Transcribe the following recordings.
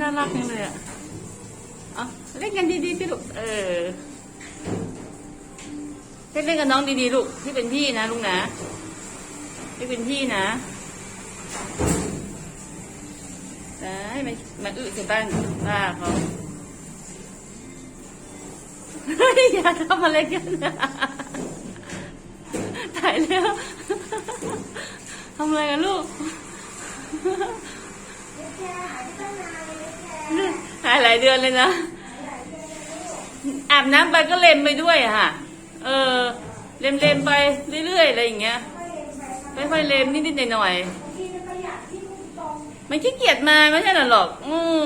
น่ารักจังเลยอะเอาเล่นกันดีๆสิลูก เออ เล่นเล่นกับน้องดีๆลูกที่เป็นพี่นะลูกนะที่เป็นพี่นะได้ไม่มาอึถึงบ้านป้าเขาเฮ้ยอย่าทำอะไรกันนะถ่ายแล้วทำอะไรกันลูก หายหลายเดือนเลยนะ อาบน้ำไปก็เล็มไปด้วยอะค่ะ เออ เล็มเล็มๆไปเรื่อยๆอะไรอย่างเงี้ยค่อยๆเล็มนิดๆหน่อยๆมันขี้เกียจมาไม่ใช่หรอกอือ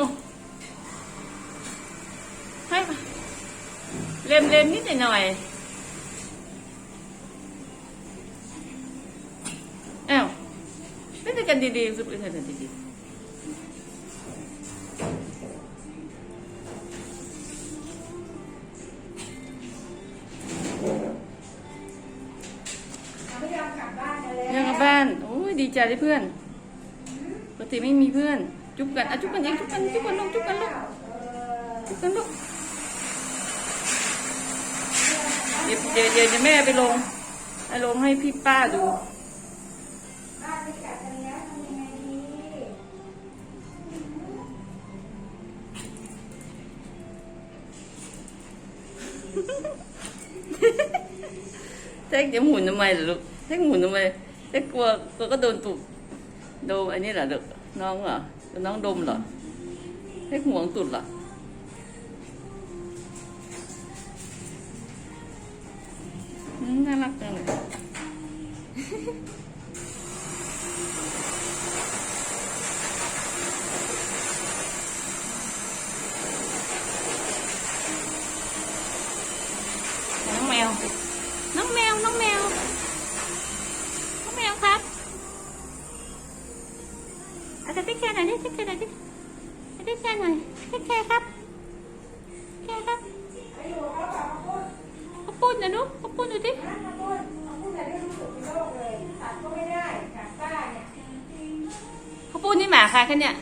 ให้เล็มเล็มๆนิดหน่อยๆอ้าวเล่นด้กันดีๆสุดเล่นด้วยกันดีๆ บ้านโอ้ยดีใจเลยเพื่อนปกติไม่มีเพื่อน จุ๊บกันอะจุ๊บกันเอีกจุ๊บกันจุ๊บกันลูกจุ๊บกันลูกจุ๊บกันลูกเดี๋ยวเดี๋ยวเดี๋ยวแม่ไปลงไปลงให้พี่ป้าดูแทำยังไงดีแท็กจะหมุนทำไมล่ะลูกแท็กหมุนทำไม แท็กลัวกลัวก็โดนตุกโดนอันนี้เหรอลูกน้องเหรอน้องดมเหรอให้ห่วงตุดเหรอน่ารักจังเลย น้องแมว น้องแมว น้องแมว น้องแมวครับอา จะติ๊กแค่หน่อยดิติ๊กแค่หน่อยดิติ๊กแค่หน่อยติ๊กแค่ครับแค่ครับไปอยู่กับเขาปูนนะลูกเขาพูนดูดินะมาพูดมาพูดอะไรไม่รู้สึกในโลกเลยตัดก็ไม่ได้กลับบ้านเนี่ยเขาพูดนี่หมาใครแค่เนี่ย